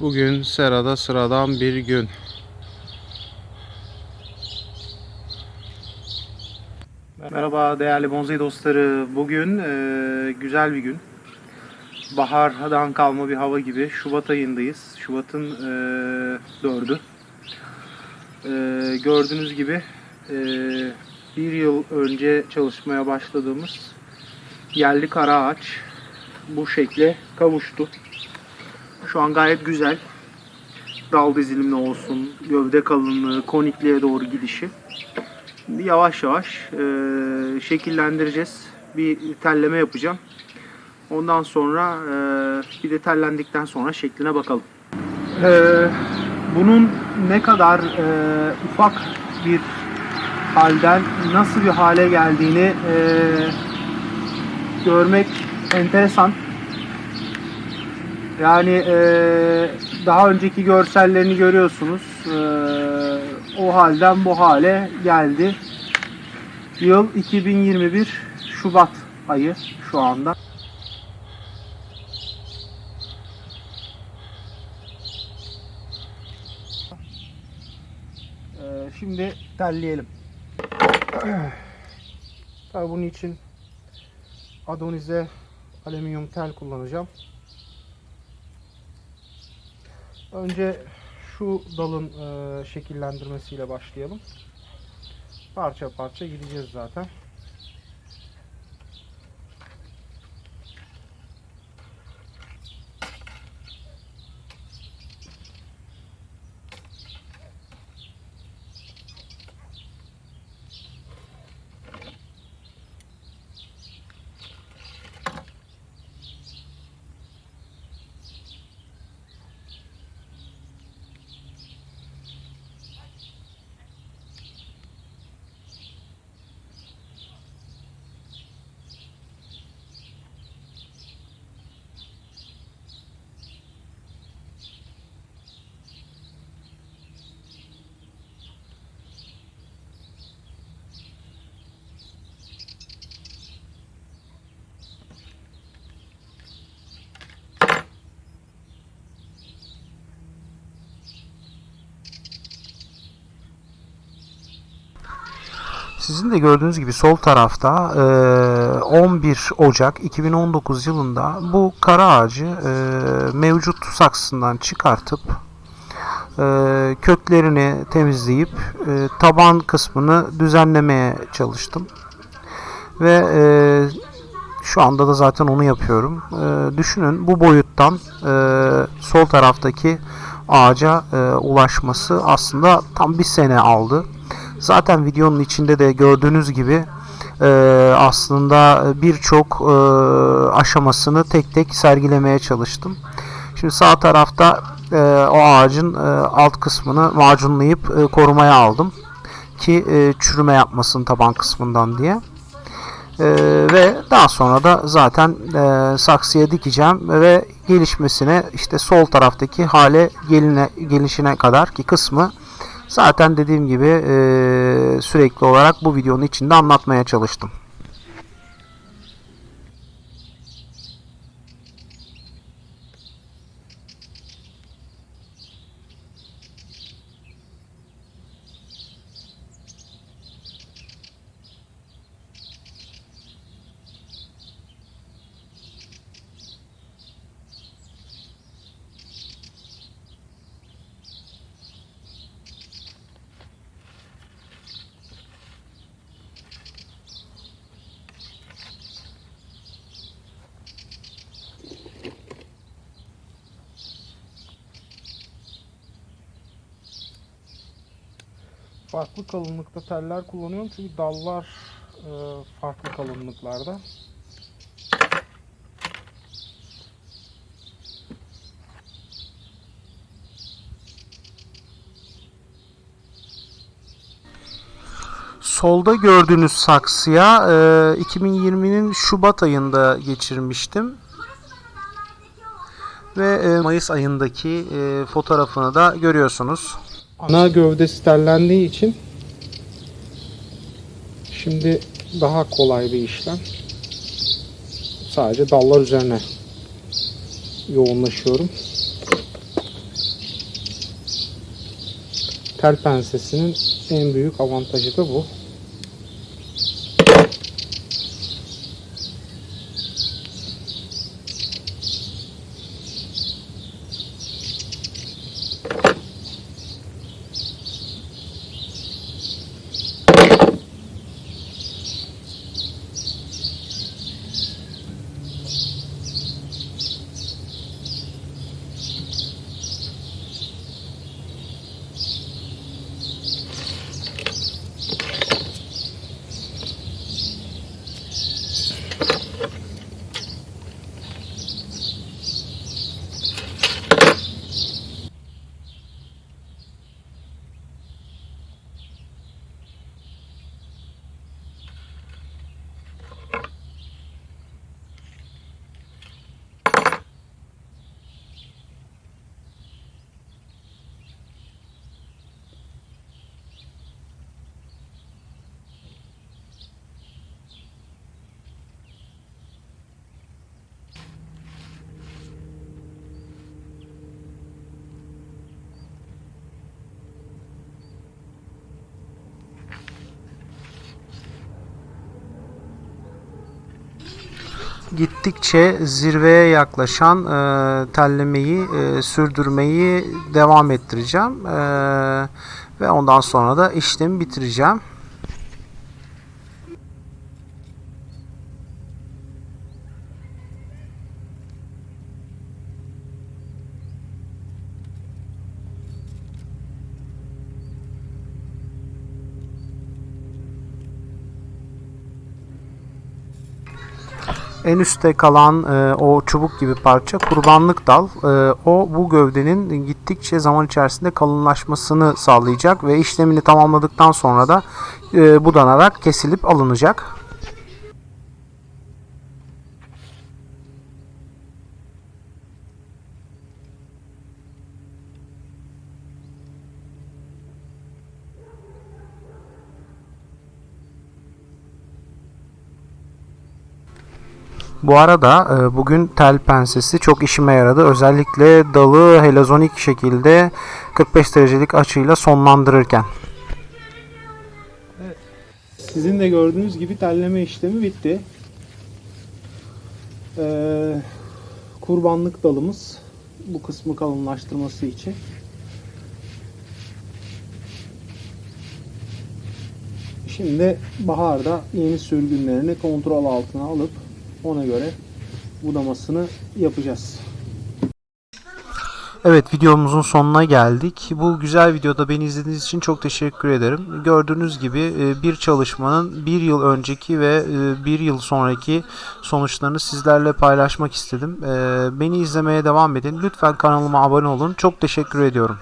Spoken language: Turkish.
Bugün serada sıradan bir gün. Merhaba değerli bonsai dostları. Bugün e, güzel bir gün. Bahardan kalma bir hava gibi. Şubat ayındayız. Şubat'ın e, 4'ü. E, gördüğünüz gibi e, bir yıl önce çalışmaya başladığımız yerli kara ağaç bu şekle kavuştu. Şu an gayet güzel. Dal dizilimli olsun, gövde kalınlığı, konikliğe doğru gidişi. Yavaş yavaş e, şekillendireceğiz. Bir telleme yapacağım. Ondan sonra e, bir de tellendikten sonra şekline bakalım. E, bunun ne kadar e, ufak bir halden nasıl bir hale geldiğini e, görmek enteresan. Yani e, daha önceki görsellerini görüyorsunuz. E, o halden bu hale geldi. Yıl 2021 Şubat ayı şu anda. E, şimdi telleyelim. Tabii bunun için adonize alüminyum tel kullanacağım. Önce şu dalın e, şekillendirmesiyle başlayalım. Parça parça gideceğiz zaten. Sizin de gördüğünüz gibi sol tarafta e, 11 Ocak 2019 yılında bu kara ağacı e, mevcut saksısından çıkartıp e, köklerini temizleyip e, taban kısmını düzenlemeye çalıştım. Ve e, şu anda da zaten onu yapıyorum. E, düşünün bu boyuttan e, sol taraftaki ağaca e, ulaşması aslında tam bir sene aldı. Zaten videonun içinde de gördüğünüz gibi e, aslında birçok e, aşamasını tek tek sergilemeye çalıştım. Şimdi sağ tarafta e, o ağacın e, alt kısmını macunlayıp e, korumaya aldım ki e, çürüme yapmasın taban kısmından diye. E, ve daha sonra da zaten e, saksıya dikeceğim ve gelişmesine işte sol taraftaki hale geline, gelişine kadar ki kısmı Zaten dediğim gibi e, sürekli olarak bu videonun içinde anlatmaya çalıştım. Farklı kalınlıkta teller kullanıyorum çünkü dallar e, farklı kalınlıklarda. Solda gördüğünüz saksıya e, 2020'nin Şubat ayında geçirmiştim. Ve e, Mayıs ayındaki e, fotoğrafını da görüyorsunuz ana gövdesi terlendiği için şimdi daha kolay bir işlem. Sadece dallar üzerine yoğunlaşıyorum. Tel pensesinin en büyük avantajı da bu. Gittikçe zirveye yaklaşan e, tellemeyi e, sürdürmeyi devam ettireceğim E, ve ondan sonra da işlemi bitireceğim. En üstte kalan e, o çubuk gibi parça kurbanlık dal. E, o bu gövdenin gittikçe zaman içerisinde kalınlaşmasını sağlayacak ve işlemini tamamladıktan sonra da e, budanarak kesilip alınacak. Bu arada e, bugün tel pensesi çok işime yaradı. Özellikle dalı helazonik şekilde 45 derecelik açıyla sonlandırırken. Sizin de gördüğünüz gibi telleme işlemi bitti. Ee, kurbanlık dalımız bu kısmı kalınlaştırması için. Şimdi baharda yeni sürgünlerini kontrol altına alıp ona göre budamasını yapacağız. Evet videomuzun sonuna geldik. Bu güzel videoda beni izlediğiniz için çok teşekkür ederim. Gördüğünüz gibi e, bir çalışmanın bir yıl önceki ve e, bir yıl sonraki sonuçlarını sizlerle paylaşmak istedim. E, Beni izlemeye devam edin. Lütfen kanalıma abone olun. Çok teşekkür ediyorum.